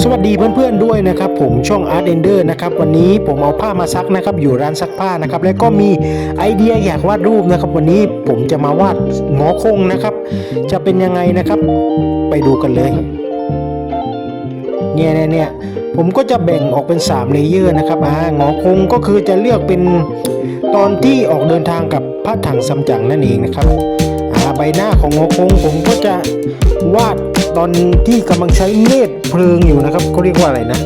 สวัสดีเพื่อนๆด้วยนะครับผมช่อง Art Ender นะครับวันนี้ผมเอาผ้ามาซักนะครับอยู่ร้านซักผ้านะครับแล้วก็มีไอเดียอยากวาดรูปนะครับวันนี้ผมจะมาวาดหงอคงนะครับ จะเป็นยังไงนะครับ ไปดูกันเลย เนี่ยเนี่ยเนี่ยผมก็จะแบ่งออกเป็น3เลเยอร์นะครับอ่าหงอคงก็คือจะเลือกเป็นตอนที่ออกเดินทางกับพระถังซัมจั๋งนั่นเองนะครับอ่าใบหน้าของหงอคงผมก็จะวาด ตอนที่กำลังใช้เนตรเพลิงอยู่นะครับเขาเรียกว่าอะไรนะ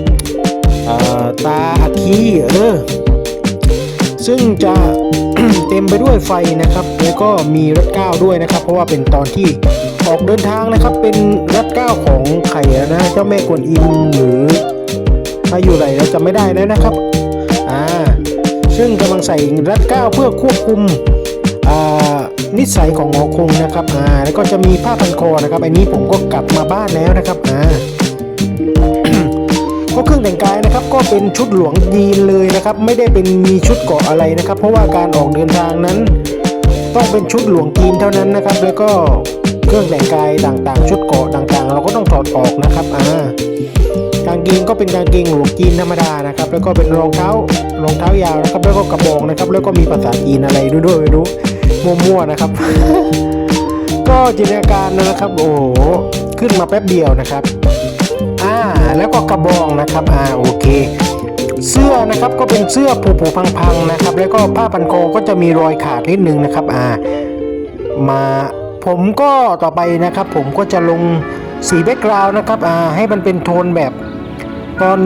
อ่าตาอัคคีเออซึ่งจะเต็มไปด้วยไฟนะครับ แล้วก็มีรัดเก้าด้วยนะครับ เพราะว่าเป็นตอนที่ออกเดินทางนะครับ เป็นรัดเก้าของไข่นะเจ้าแม่กวนอิมหรือใครอยู่ไหนเราจำไม่ได้แล้วนะครับอ่าซึ่งกำลังใส่รัดเก้าเพื่อควบคุมอ่า นิสัยของหมอคงนะครับอ่าแล้วก็จะมีผ้าพันคอนะครับ อันนี้ผมก็กลับมาบ้านแล้วนะครับอ่าก็เครื่องแต่งกายนะครับก็เป็นชุดหลวงยีนเลยนะครับ ไม่ได้เป็นมีชุดเกาะอะไรนะครับ เพราะว่าการออกเดินทางนั้น ต้องเป็นชุดหลวงจีนเท่านั้นนะครับ แล้วก็เครื่องแต่งกายต่างๆ ชุดเกาะต่างๆ เราก็ต้องถอดออกนะครับอ่ากางเกงก็เป็นกางเกงหลวงจีนธรรมดานะครับ แล้วก็เป็นรองเท้ารองเท้ายาวนะครับ แล้วก็กระบอกนะครับ แล้วก็มีภาษาจีนอะไรด้วยด้วยไม่รู้ มั่วๆนะครับ ก็จินตนาการนะครับ โอ้โหขึ้นมาแป๊บเดียวนะครับอ่าแล้วก็กระบองนะครับอ่าโอเค เสื้อนะครับก็เป็นเสื้อผุผุพังๆนะครับ แล้วก็ผ้าพันคอก็จะมีรอยขาดนิดนึงนะครับอ่ามาผมก็ต่อไปนะครับ ผมก็จะลงสีแบ็กกราวน์นะครับอ่าให้มันเป็นโทนแบบ ตอน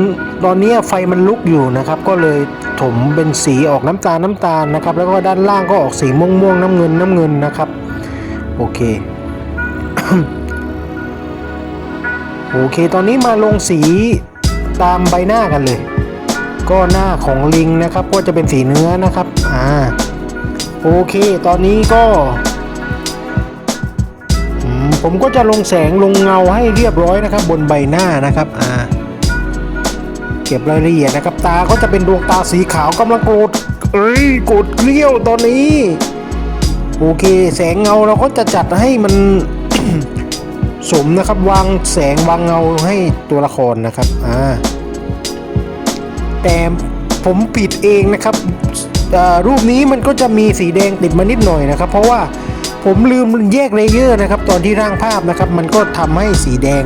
ตอนนี้ไฟมันลุกอยู่นะครับ ก็เลยถมเป็นสีออกน้ำตาลน้ำตาลนะครับ แล้วก็ด้านล่างก็ออกสีม่วงม่วงน้ำเงินน้ำเงินนะครับ โอเคโอเค ตอนนี้มาลงสีตามใบหน้ากันเลย ก็หน้าของลิงนะครับ ก็จะเป็นสีเนื้อนะครับอ่าโอเค ตอนนี้ก็ผมก็จะลงแสงลงเงาให้เรียบร้อยนะครับ บนใบหน้านะครับอ่า เก็บรายละเอียดนะครับตาก็จะเป็นดวงตาสีขาวกำลังโกรธเอ้ยโกรธเกลี้ยวตอนนี้ โอเค แสงเงาเราก็จะจัดให้มัน สมนะครับวางแสงวางเงาให้ตัวละครนะครับอ่าแต่ผมปิดเองนะครับรูปนี้มันก็จะมีสีแดงติดมานิดหน่อยนะครับ เพราะว่าผมลืมแยกเลเยอร์นะครับ ตอนที่ร่างภาพนะครับ มันก็ทำให้สีแดง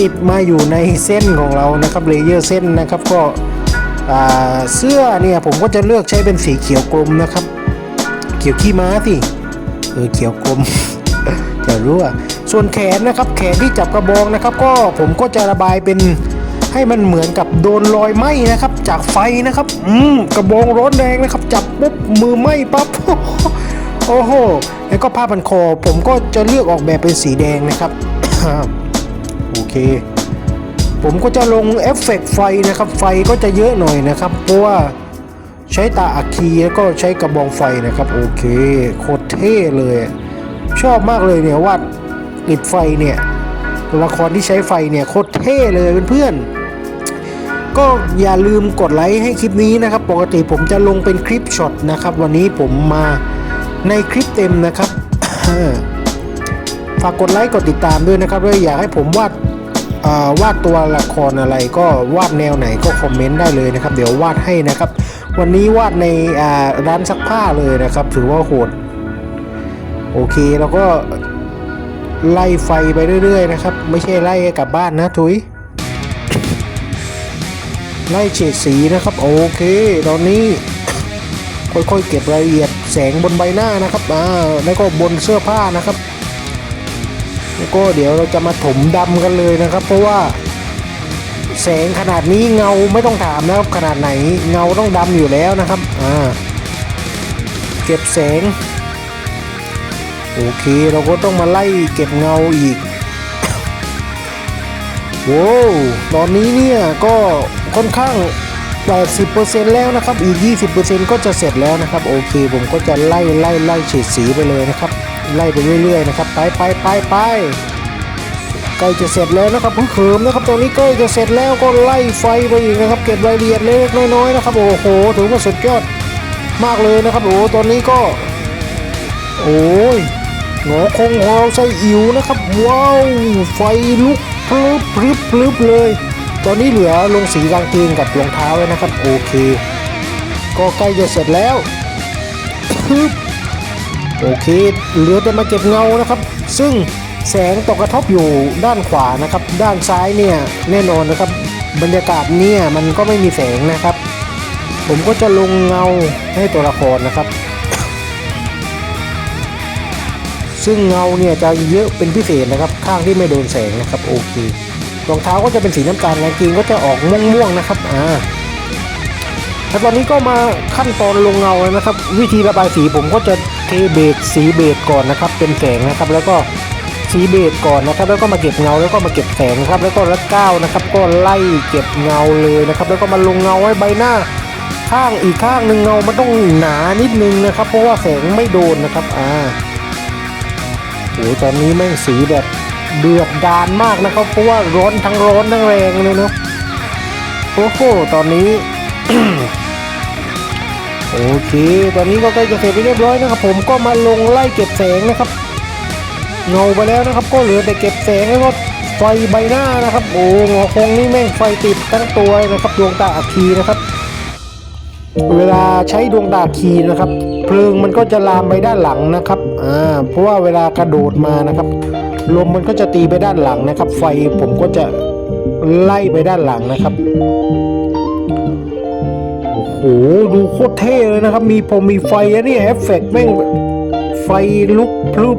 ติดมาอยู่ในเส้นของเรานะครับเลเยอร์เส้นนะครับก็เสื้อเนี่ยผมก็จะเลือกใช้เป็นสีเขียวกลมนะครับ เขียวขี้ม้าสิเออเขียวกลมจะรู้อะส่วนแขนนะครับแขนที่จับกระบองนะครับ ก็ผมก็จะระบายเป็นให้มันเหมือนกับโดนรอยไหมนะครับ จากไฟนะครับ อืมกระบองร้อนแรงนะครับ จับปุ๊บมือไหมปั๊บโอ้โหแล้วก็ผ้าพันคอ ผมก็จะเลือกออกแบบเป็นสีแดงนะครับ โอเค ผมก็จะลงเอฟเฟกต์ไฟนะครับ ไฟก็จะเยอะหน่อยนะครับ เพราะว่าใช้ตาอัคคีแล้วก็ใช้กระบองไฟนะครับ โอเค โคตรเท่เลย ชอบมากเลยเนี่ยวาดติดไฟเนี่ยตัวละครที่ใช้ไฟเนี่ยโคตรเท่เลยเพื่อนๆก็อย่าลืมกดไลค์ให้คลิปนี้นะครับ ปกติผมจะลงเป็นคลิปช็อตนะครับ วันนี้ผมมาในคลิปเต็มนะครับ ฝากกดไลค์กดติดตามด้วยนะครับแล้วอยากให้ผมวาดวาดตัวละครอะไรก็วาดแนวไหนก็คอมเมนต์ได้เลยนะครับ เดี๋ยววาดให้นะครับ วันนี้วาดในร้านซักผ้าเลยนะครับ ถือว่าโหดโอเคแล้วก็ไล่ไฟไปเรื่อยๆนะครับ ไม่ใช่ไล่กลับบ้านนะทุยไล่เฉดสีนะครับ โอเค ตอนนี้ค่อยๆเก็บรายละเอียดแสงบนใบหน้านะครับอ่าแล้วก็บนเสื้อผ้านะครับ แล้วก็เดี๋ยวเราจะมาถมดำกันเลยนะครับ เพราะว่าแสงขนาดนี้เงาไม่ต้องถามนะครับขนาดไหนเงาต้องดำอยู่แล้วนะครับอ่าเก็บแสงโอเคเราก็ต้องมาไล่เก็บเงาอีกโว้วตอนนี้เนี่ยก็ค่อนข้าง 80%แล้วนะครับ อีก 20%ก็จะเสร็จแล้วนะครับ โอเค ผมก็จะไล่ไล่ไล่เฉดสีไปเลยนะครับ ไล่ไปเรื่อยๆนะครับ ไปไปไปไปใกล้จะเสร็จแล้วนะครับเพิ่งเขิมนะครับตอนนี้ใกล้จะเสร็จแล้วก็ไล่ไฟไปอีกนะครับ เก็บรายละเอียดเล็กๆน้อยๆนะครับ โอ้โหถือว่าสุดยอดมากเลยนะครับโอ้ตอนนี้ก็ โอ้ยหงอคงของเราใส่อิ๋วนะครับว้าวไฟลุกพลึบพลึบพลึบเลย ตอนนี้เหลือลงสีกางเกงกับรองเท้าแล้วนะครับ โอเค ก็ใกล้จะเสร็จแล้ว โอเคเหลือแต่มาเก็บเงานะครับ ซึ่งแสงตกกระทบอยู่ด้านขวานะครับ ด้านซ้ายเนี่ยแน่นอนนะครับ บรรยากาศเนี่ยมันก็ไม่มีแสงนะครับ ผมก็จะลงเงาให้ตัวละครนะครับ ซึ่งเงาเนี่ยจะเยอะเป็นพิเศษนะครับ ข้างที่ไม่โดนแสงนะครับโอเครองเท้าก็จะเป็นสีน้ำตาลกางเกงก็จะออกม่วงๆนะครับอ่าแล้วตอนนี้ก็มาขั้นตอนลงเงาแล้วนะครับ วิธีระบายสีผมก็จะ เทเบสสีเบสก่อนนะครับ เป็นแสงนะครับ แล้วก็สีเบสก่อนนะครับ แล้วก็มาเก็บเงาแล้วก็มาเก็บแสงครับ แล้วก็รัดก้าวนะครับ ก็ไล่เก็บเงาเลยนะครับ แล้วก็มาลงเงาไว้ใบหน้า ข้างอีกข้างหนึ่งเงามันต้องหนานิดนึงนะครับ เพราะว่าแสงไม่โดนนะครับอ่าโอ้ตอนนี้แม่งสีแบบเดือดดานมากนะครับ เพราะว่าร้อนทั้งร้อนทั้งแรงเลยเนาะโอ้โหตอนนี้ โอเค ตอนนี้ก็ใกล้จะเสร็จไปเรียบร้อยนะครับ ผมก็มาลงไล่เก็บแสงนะครับเงาไปแล้วนะครับ ก็เหลือแต่เก็บแสงแล้วก็ไฟใบหน้านะครับ โอ้งอคงนี่แม่งไฟติดทั้งตัวนะครับดวงตาอัคคีนะครับ เวลาใช้ดวงตาอัคคีนะครับ เพลิงมันก็จะลามไปด้านหลังนะครับอ่าเพราะว่าเวลากระโดดมานะครับลมมันก็จะตีไปด้านหลังนะครับ ไฟผมก็จะไล่ไปด้านหลังนะครับ โอ้โห ดูโคตรเท่เลยนะครับ มีผมมีไฟอะนี่เอฟเฟกต์แม่ง ไฟลุกพลุบ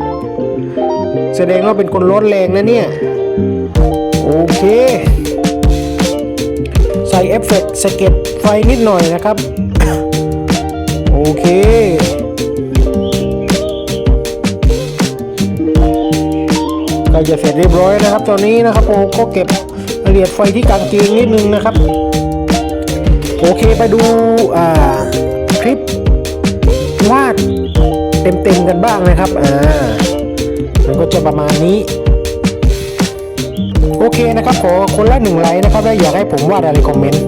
แสดงว่าเป็นคนร้อนแรงนะเนี่ย โอเค ใส่เอฟเฟกต์สเก็ตไฟนิดหน่อยนะครับ โอเคก็จะเสร็จเรียบร้อยนะครับ ตอนนี้นะครับผมก็เก็บรายละเอียดไฟที่กางเกงนิดนึงนะครับ โอเคไปดูคลิปวาดเต็มๆกันบ้างนะครับอ่ามันก็จะประมาณนี้ โอเคนะครับขอคนละหนึ่งไลค์นะครับ แล้วอยากให้ผมวาดอะไรคอมเมนต์